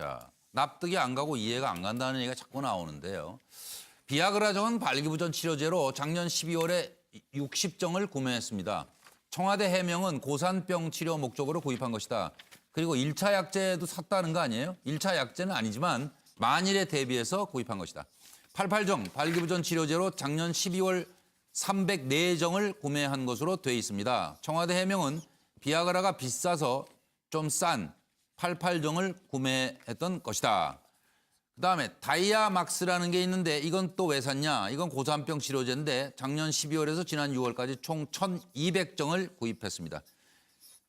자, 납득이 안 가고 이해가 안 간다는 얘기가 자꾸 나오는데요. 비아그라정은 발기부전 치료제로 작년 12월에 60정을 구매했습니다. 청와대 해명은 고산병 치료 목적으로 구입한 것이다. 그리고 1차 약제도 샀다는 거 아니에요? 1차 약제는 아니지만 만일에 대비해서 구입한 것이다. 88정 발기부전 치료제로 작년 12월 304정을 구매한 것으로 돼 있습니다. 청와대 해명은 비아그라가 비싸서 좀 싼 88정을 구매했던 것이다. 그다음에 다이아막스라는 게 있는데 이건 또 왜 샀냐? 이건 고산병 치료제인데 작년 12월에서 지난 6월까지 총 1,200정을 구입했습니다.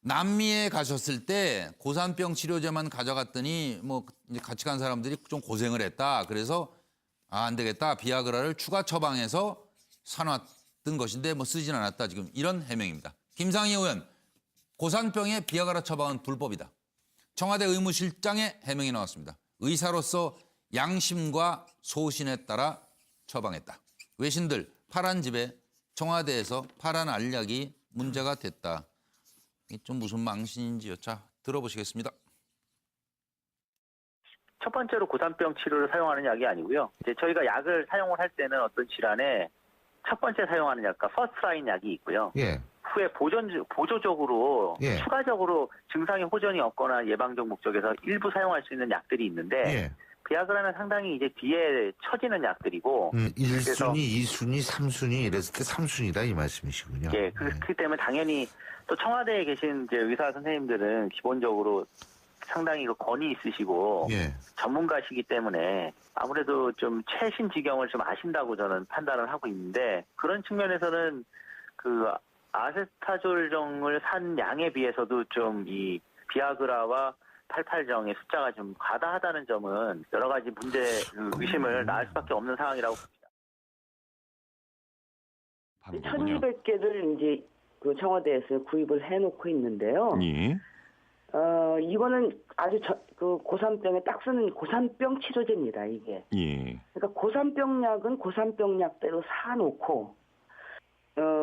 남미에 가셨을 때 고산병 치료제만 가져갔더니 뭐 같이 간 사람들이 좀 고생을 했다. 그래서 아, 안 되겠다. 비아그라를 추가 처방해서 사놨던 것인데 뭐 쓰진 않았다. 지금 이런 해명입니다. 김상희 의원, 고산병에 비아그라 처방은 불법이다. 청와대 의무실장의 해명이 나왔습니다. 의사로서 양심과 소신에 따라 처방했다. 외신들 파란 집에 청와대에서 파란 알약이 문제가 됐다. 이게 좀 무슨 망신인지요. 자, 들어보시겠습니다. 첫 번째로 고산병 치료를 사용하는 약이 아니고요. 이제 저희가 약을 사용을 할 때는 어떤 질환에 첫 번째 사용하는 약과 퍼스트라인 약이 있고요. 예. 후에 보존 보조적으로 예. 추가적으로 증상의 호전이 없거나 예방적 목적에서 일부 사용할 수 있는 약들이 있는데 예. 비아그라는 상당히 이제 뒤에 처지는 약들이고 음, 그래서- 1순위, 2순위, 3순위 이랬을 때 3순위다 이 말씀이시군요. 예, 그렇기 때문에 당연히 또 청와대에 계신 이제 의사 선생님들은 기본적으로 상당히 그 권위 있으시고 예. 전문가시기 때문에 아무래도 좀 최신 지경을 좀 아신다고 저는 판단을 하고 있는데 그런 측면에서는 그 아세타졸정을 산 양에 비해서도 좀 이 비아그라와 88정의 숫자가 좀 과다하다는 점은 여러 가지 문제 그 의심을 낳을 수밖에 없는 상황이라고 봅니다. 1200개를 이제 그 청와대에서 구입을 해놓고 있는데요. 예. 어, 이거는 아주 저, 그 고산병에 딱 쓰는 고산병 치료제입니다, 이게. 예. 그러니까 고산병 약은 고산병 약대로 사놓고,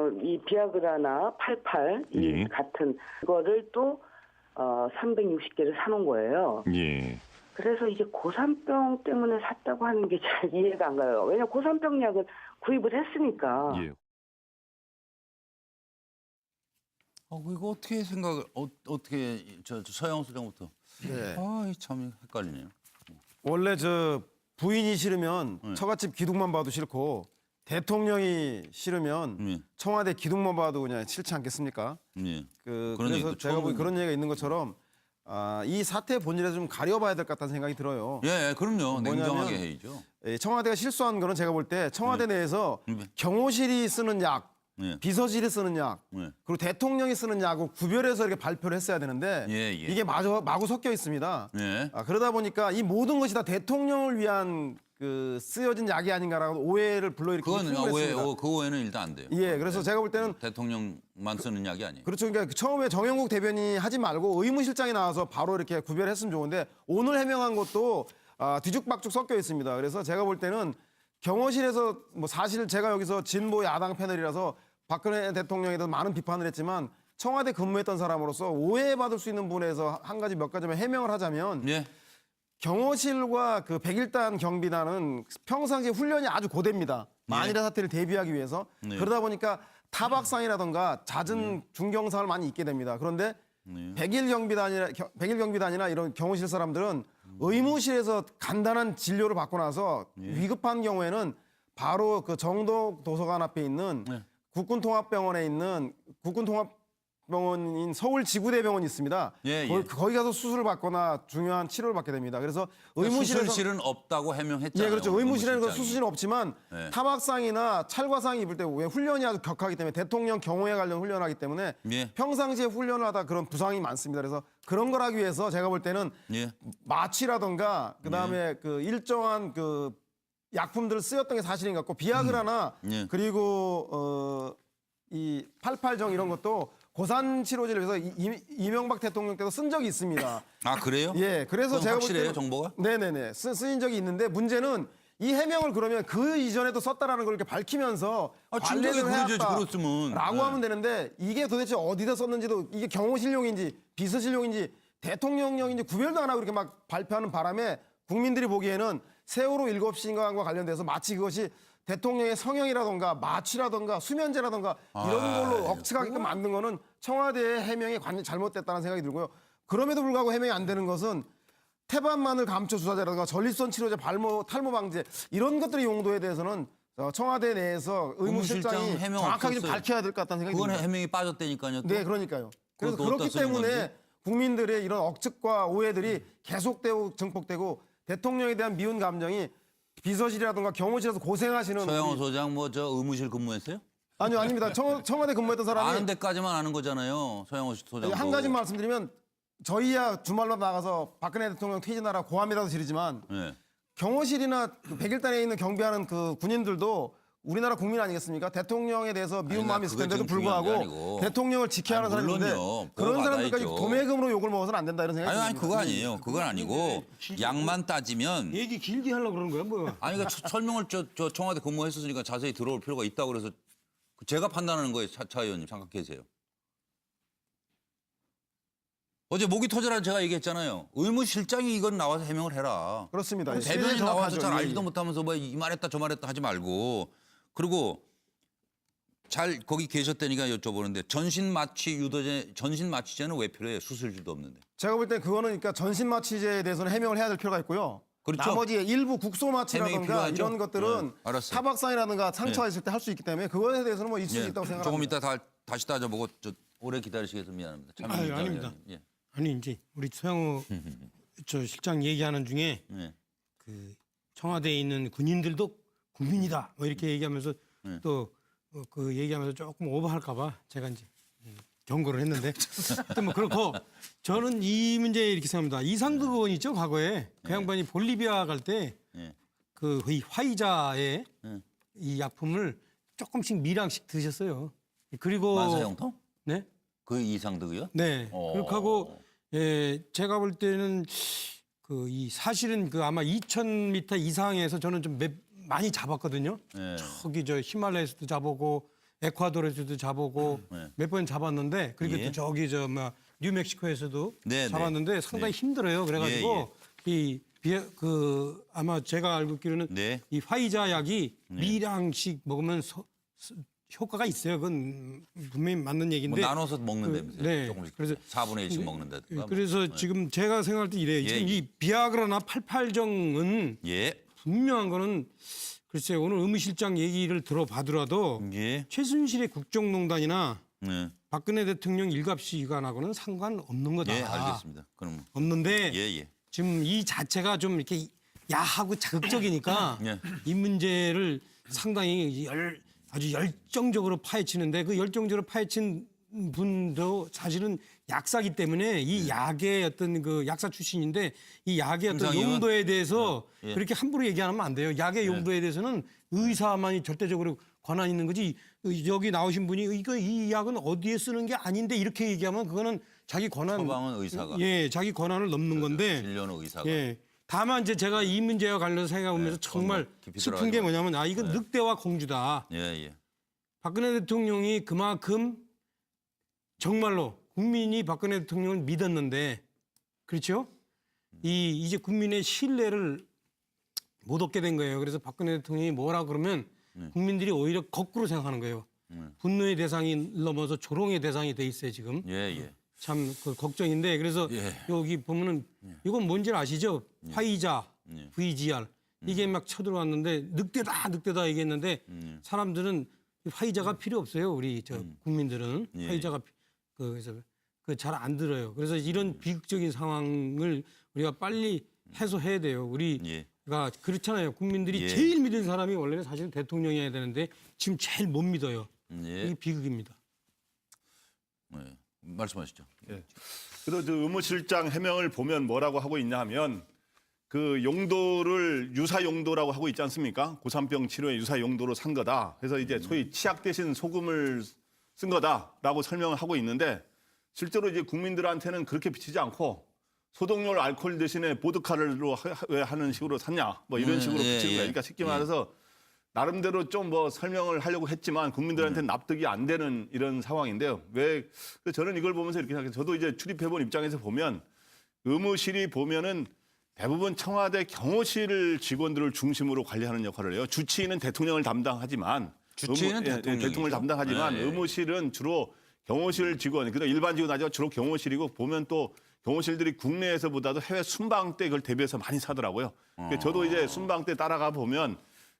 어, 이 비아그라나 88, 이 예. 같은 거를 또, 어, 360개를 사놓은 거예요. 예. 그래서 이게 고산병 때문에 샀다고 하는 게 잘 이해가 안 가요. 왜냐 고산병 약은 구입을 했으니까. 예. 어, 이거 어떻게 생각을 어, 어떻게 저, 저 서영 수 장부터. 네. 아, 참 헷갈리네요. 원래 저 부인이 싫으면 네. 처갓집 기둥만 봐도 싫고 대통령이 싫으면 예. 청와대 기둥만 봐도 그냥 싫지 않겠습니까? 예. 그 그런 그래서 얘기도 제가 처음 보기 그런 얘기가 있는 것처럼 아, 이 사태 본질에 좀 가려봐야 될 것 같다는 생각이 들어요. 예, 예, 그럼요. 뭐냐면- 냉정하게 해야죠. 예, 청와대가 실수한 거는 제가 볼 때 청와대 내에서 음. 경호실이 쓰는 약, 예. 비서실이 쓰는 약, 예. 그리고 대통령이 쓰는 약을 구별해서 이렇게 발표를 했어야 되는데 예, 예. 이게 마저 마구 섞여 있습니다. 예. 아, 그러다 보니까 이 모든 것이 다 대통령을 위한 그 쓰여진 약이 아닌가라고 오해를 불러일으키고 그건 오해. 오, 그 오해는 일단 안 돼요. 예, 그래서 제가 볼 때는 대통령만 쓰는 약이 아니에요. 그렇죠. 그러니까 처음에 정영국 대변인이 하지 말고 의무실장이 나와서 바로 이렇게 구별했으면 좋은데 오늘 해명한 것도 아, 뒤죽박죽 섞여 있습니다. 그래서 제가 볼 때는 경호실에서 뭐 사실 제가 여기서 진보 야당 패널이라서 박근혜 대통령에 대해서 많은 비판을 했지만 청와대 근무했던 사람으로서 오해받을 수 있는 부분에서 한 가지 몇 가지만 해명을 하자면 예. 경호실과 그 백일단 경비단은 평상시에 훈련이 아주 고됩니다. 만일의 사태를 대비하기 위해서 네. 그러다 보니까 타박상이라던가 잦은 중경상을 많이 입게 됩니다. 그런데 네. 백일 경비단이나 겨- 백일 경비단이나 이런 경호실 사람들은 의무실에서 간단한 진료를 받고 나서 네. 위급한 경우에는 바로 그 정독 도서관 앞에 있는 네. 국군통합병원에 있는 국군통합 병원인 서울 지구대병원이 있습니다. 예, 예. 거기, 거기 가서 수술을 받거나 중요한 치료를 받게 됩니다. 그래서 의무실에서 수술실은 없다고 해명했잖아요. 예, 그렇죠. 의무실에는 그. 수술실은 없지만 네. 타박상이나 찰과상 입을 때 왜 훈련이 아주 격하기 때문에 대통령 경호에 관련 훈련을 하기 때문에 예. 평상시에 훈련을 하다 그런 부상이 많습니다. 그래서 그런 걸 하기 위해서 제가 볼 때는 예. 마취라던가 그다음에 그 일정한 그 약품들을 쓰였던 게 사실인 것 같고 비아그라나 음. 예. 그리고 어이 88정 이런 것도 고산 치료제를 위해서 이- 이- 이 명박 대통령 때도 쓴 적이 있습니다. 아, 그래요? 예, 그래서 제가 볼 확실해요, 정보가? 네네네 쓰, 쓰인 적이 있는데 문제는 이 해명을 그러면 그 이전에도 썼다라는 걸 이렇게 밝히면서 아, 진작에 관리를 그러죠, 해왔다 그랬으면. 라고 네. 하면 되는데 이게 도대체 어디다 썼는지도 이게 경호실용인지 비서실용인지 대통령령이 이제 구별도 안 하고 이렇게 막 발표하는 바람에 국민들이 보기에는 세월호 일곱 시간과 관련돼서 마치 그것이 대통령의 성형이라던가 마취라던가 수면제라던가 이런 걸로 억측하게끔 만든 거는 청와대의 해명이 관 잘못됐다는 생각이 들고요. 그럼에도 불구하고 해명이 안 되는 것은 태반 마늘 감초 주사제라든가 전립선 치료제, 발모 탈모 방제 이런 것들의 용도에 대해서는 어, 청와대 내에서 의무실장이 의무실장 해명 정확하게 좀 없었어요. 밝혀야 될 것 같다는 생각이 그건 듭니다. 해명이 빠졌다니까요. 또. 네, 그러니까요. 그래서 그것도 그렇기 어디다 쓰는 때문에 건지? 국민들의 이런 억측과 오해들이 계속되고 증폭되고 대통령에 대한 미운 감정이 비서실이라든가 경호실에서 고생하시는 서영호 우리- 소장 뭐 저 의무실 근무했어요? 아니요 아닙니다. 청, 청와대 근무했던 사람이 아는 데까지만 아는 거잖아요. 서영호 소장. 한 가지 말씀드리면 저희야 주말로 나가서 박근혜 대통령 퇴진하라 고함이라도 지르지만 네. 경호실이나 그 백일단에 있는 경비하는 그 군인들도 우리나라 국민 아니겠습니까? 대통령에 대해서 미운 아니, 마음이 있을 그게 텐데도 지금 중요한 게 불구하고 아니고. 대통령을 지켜야 하는 아니, 사람인데 물론요. 그런 보호 사람들까지 먹어서는 안 된다 이런 생각이 아니 아니. 그거 아니에요. 그건 아니고 양만 따지면 얘기 길게 하려고 그러는 거야, 뭐. 아니 그러니까 서- 설명을 저, 저 청와대 근무했었으니까 자세히 들어올 필요가 있다고 그래서 그 제가 판단하는 거예요. 차, 차 의원님 잠깐 계세요. 어제 목이 터져라 제가 얘기했잖아요. 의무실장이 이건 나와서 해명을 해라. 그렇습니다. 대변인 나와서. 잘 예, 알지도 예. 못하면서 뭐 이 말했다 저 말했다 하지 말고 그리고 잘 거기 계셨다니까 여쭤보는데 전신 마취 유도제 전신 마취제는 왜 필요해요? 수술줄도 없는데. 제가 볼 땐 그거는 그러니까 전신 마취제에 대해서는 해명을 해야 될 필요가 있고요. 그렇죠. 나머지 일부 국소 해명이 마취라든가 필요하죠. 이런 것들은 네, 알았어요. 타박상이라든가 상처가 있을 때 할 수 있기 때문에 그거에 대해서는 뭐 있을 수 예, 있다고 생각합니다. 조금 이따 다, 다시 따져보고 저, 오래 기다리시겠어서 미안합니다. 참 아유, 아닙니다. 예. 아니 이제 우리 서영호 저 실장 얘기하는 중에 예. 그 청와대에 있는 군인들도 국민이다 뭐 이렇게 얘기하면서 네. 또그 얘기하면서 조금 오버할까봐 제가 이제 음, 경고를 했는데 하여튼 뭐 그렇고 저는 이 문제에 이렇게 생각합니다. 이상득 의원 있죠 과거에 그 양반이 볼리비아 갈 때 예. 그 화이자의 네. 이 약품을 조금씩 미량씩 드셨어요. 그리고 만사형통? 네. 그 이상득이요? 네. 어. 그렇게 하고 예, 제가 볼 때는 그 이 사실은 그 아마 2,000m 이상에서 저는 좀 몇, 많이 잡았거든요. 네. 저기 저 히말라야에서도 잡아보고 에콰도르에서도 잡아보고 네. 몇 번 잡았는데 그리고 예. 또 저기 저 뭐 뉴멕시코에서도 네, 네. 잡았는데 상당히 네. 힘들어요. 그래가지고 이 비, 그 아마 제가 알고 있기로는 네. 이 화이자 약이 미량씩 먹으면 서- 서- 효과가 있어요. 그건 분명히 맞는 뭐 얘기인데 나눠서 먹는다면서요? 네. 조금씩 그래서 4분의 1씩 예, 먹는다든가. 그래서 뭐. 지금 제가 생각할 때 이래요. 예, 지금 예. 이 비아그라나 팔팔정은 예. 분명한 거는 글쎄 요 오늘 의무실장 얘기를 들어봐더라도 예. 최순실의 국정농단이나 네. 박근혜 대통령 일갑시간하고는 상관없는 거다. 예, 알겠습니다. 그럼 없는데 예, 예. 지금 이 자체가 좀 이렇게 야하고 자극적이니까 예. 이 문제를 상당히 열, 아주 열정적으로 파헤치는데 그 열정적으로 파헤친 분도 사실은 약사기 때문에 이 약의 어떤 그 약사 출신인데 이 약의 어떤? 용도에 대해서 예. 그렇게 함부로 얘기하면 안 돼요. 약의 용도에 대해서는 의사만이 절대적으로 권한 있는 거지. 여기 나오신 분이 이거 이 약은 어디에 쓰는 게 아닌데 이렇게 얘기하면 그거는 자기 권한 처방은 의사가. 예, 자기 권한을 넘는 건데 진료는 의사가. 예. 다만 이제 제가 이 문제와 관련해서 생각하면서 네, 정말 슬픈 게 마. 뭐냐면 아 이건 늑대와 공주다. 예, 예. 박근혜 대통령이 그만큼 정말로 국민이 박근혜 대통령을 믿었는데 그렇죠? 이 이제 국민의 신뢰를 못 얻게 된 거예요. 그래서 박근혜 대통령이 뭐라 그러면 네. 국민들이 오히려 거꾸로 생각하는 거예요. 음. 분노의 대상이 넘어서 조롱의 대상이 돼 있어요 지금. 예, 예. 참 그 걱정인데 그래서 예. 여기 보면은 이건 뭔지 아시죠? 화이자, 예. VGR 이게 막 쳐들어왔는데 늑대다 늑대다 얘기했는데 음. 사람들은 화이자가 필요 없어요 우리 저 국민들은 예. 화이자가 피- 그 그래서 그 잘 안 들어요. 그래서 이런 비극적인 상황을 우리가 빨리 해소해야 돼요. 우리가 예. 그렇잖아요. 국민들이 예. 제일 믿는 사람이 원래는 사실 대통령이어야 되는데 지금 제일 못 믿어요. 예. 이게 비극입니다. 예. 말씀하시죠. 그래서 저 의무실장 해명을 보면 뭐라고 하고 있냐 하면 그 용도를 유사 용도라고 하고 있지 않습니까? 고산병 치료에 유사 용도로 산 거다. 그래서 이제 소위 치약 대신 소금을 쓴 거다라고 설명을 하고 있는데 실제로 이제 국민들한테는 그렇게 비치지 않고 소독용 알코올 대신에 보드카를로 하- 왜 하는 식으로 샀냐 뭐 이런 음, 식으로 예, 비치는 예. 거예요. 그러니까 쉽게 예. 말해서 나름대로 좀 뭐 설명을 하려고 했지만 국민들한테는 납득이 안 되는 이런 상황인데요. 왜 그래서 저는 이걸 보면서 이렇게 생각해요. 저도 이제 출입해본 입장에서 보면 의무실이 보면은 대부분 청와대 경호실 직원들을 중심으로 관리하는 역할을 해요. 주치의는 대통령을 담당하지만 주치의는 의무- 예, 예, 대통령이죠. 대통령을 담당하지만 네, 예. 의무실은 주로 경호실 직원, 그러니까 일반 직원 아니고 주로 경호실이고 보면 또 경호실들이 국내에서보다도 해외 순방 때 그걸 대비해서 많이 사더라고요. 그러니까 저도 이제 순방 때 따라가 보면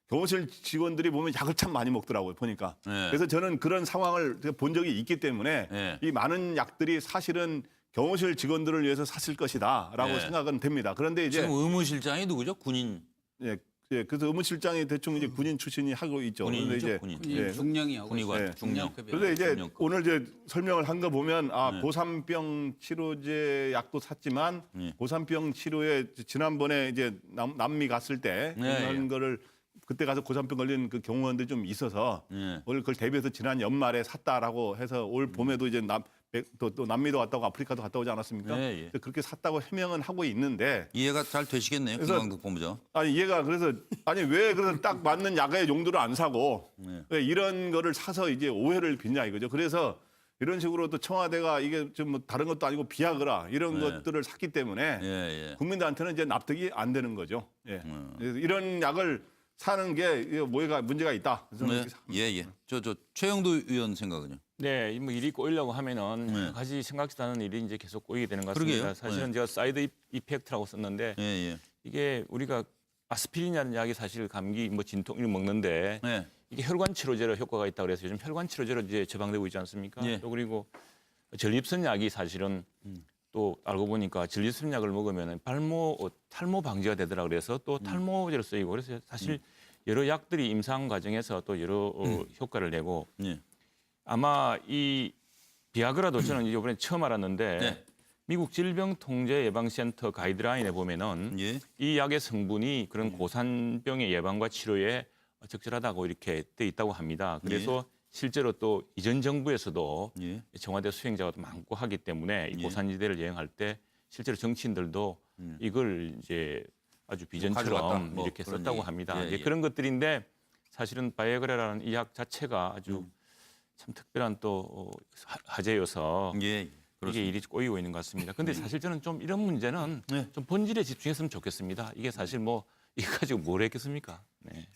경호실 직원들이 보면 약을 참 많이 먹더라고요. 보니까. 네. 그래서 저는 그런 상황을 본 적이 있기 때문에 네. 이 많은 약들이 사실은 경호실 직원들을 위해서 샀을 것이다라고 네. 생각은 됩니다. 그런데 이제 지금 의무실장이 누구죠? 군인 예, 예, 그래서 의무실장이 대충 이제 군인 출신이 하고 있죠. 군인이죠, 이제 군인. 예. 중령이하고 군의관 네. 중령. 그런데 이제 중령급. 오늘 이제 설명을 한 거 보면 아 네. 고산병 치료제 약도 샀지만 네. 고산병 치료에 지난번에 이제 남, 남미 갔을 때 네, 그런 예. 거를 그때 가서 고산병 걸린 그 경호원들이 좀 있어서 예. 오늘 그걸 대비해서 지난 연말에 샀다라고 해서 올 음. 봄에도 이제 남, 또, 또 남미도 갔다 오고 아프리카도 갔다 오지 않았습니까? 네, 예. 그렇게 샀다고 해명은 하고 있는데 이해가 잘 되시겠네요, 그래서- 김광덕 본부장. 아니 얘가 그래서 아니 왜 그래서 딱 맞는 약의 용도를 안 사고 네. 왜 이런 거를 사서 이제 오해를 빚냐 이거죠. 그래서 이런 식으로 또 청와대가 이게 좀 뭐 다른 것도 아니고 비아그라 이런 네. 것들을 샀기 때문에 예, 예. 국민들한테는 이제 납득이 안 되는 거죠. 예. 음. 그래서 이런 약을 사는 게 이거 뭐가 문제가 있다. 네. 예, 예. 저, 저, 최영도 의원 생각은요? 네, 뭐 일이 꼬이려고 하면은 네. 여러 가지 생각지도 않은 일이 이제 계속 꼬이게 되는 것 그러게요. 같습니다. 사실은 네. 제가 사이드 이- 이펙트라고 썼는데 예, 예. 이게 우리가 아스피린이라는 약이 사실 감기 뭐 진통 이런 거 먹는데 네. 이게 혈관 치료제로 효과가 있다 그래서 요즘 혈관 치료제로 이제 처방되고 있지 않습니까? 예. 또 그리고 전립선 약이 사실은 음. 또 알고 보니까 전립선 약을 먹으면 발모 어, 탈모 방지가 되더라 그래서 음. 또 탈모제로 쓰이고 그래서 사실 여러 약들이 임상 과정에서 또 여러 어, 음. 효과를 내고 예. 아마 이 비아그라도 저는 이번에 처음 알았는데 네. 미국 질병통제예방센터 가이드라인에 보면은 예. 이 약의 성분이 그런 고산병의 예방과 치료에 적절하다고 이렇게 돼 있다고 합니다. 그래서 실제로 또 이전 정부에서도 예. 청와대 수행자가 많고 하기 때문에 이 예. 고산지대를 여행할 때 실제로 정치인들도 음. 이걸 이제 아주 가져갔다, 비전처럼 뭐 이렇게 썼다고 얘기. 합니다. 예, 예. 그런 것들인데 사실은 바이오그라라는 이 약 자체가 아주 음. 참 특별한 또 어, 화- 화제여서 예. 예. 이게. 일이 꼬이고 있는 것 같습니다. 근데 사실 저는 좀 이런 문제는 네. 좀 본질에 집중했으면 좋겠습니다. 이게 사실 뭐 이거 가지고 뭘 했겠습니까? 네.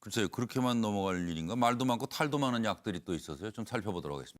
글쎄요, 그렇게만 넘어갈 일인가? 말도 많고 탈도 많은 약들이 또 있어서요. 좀 살펴보도록 하겠습니다.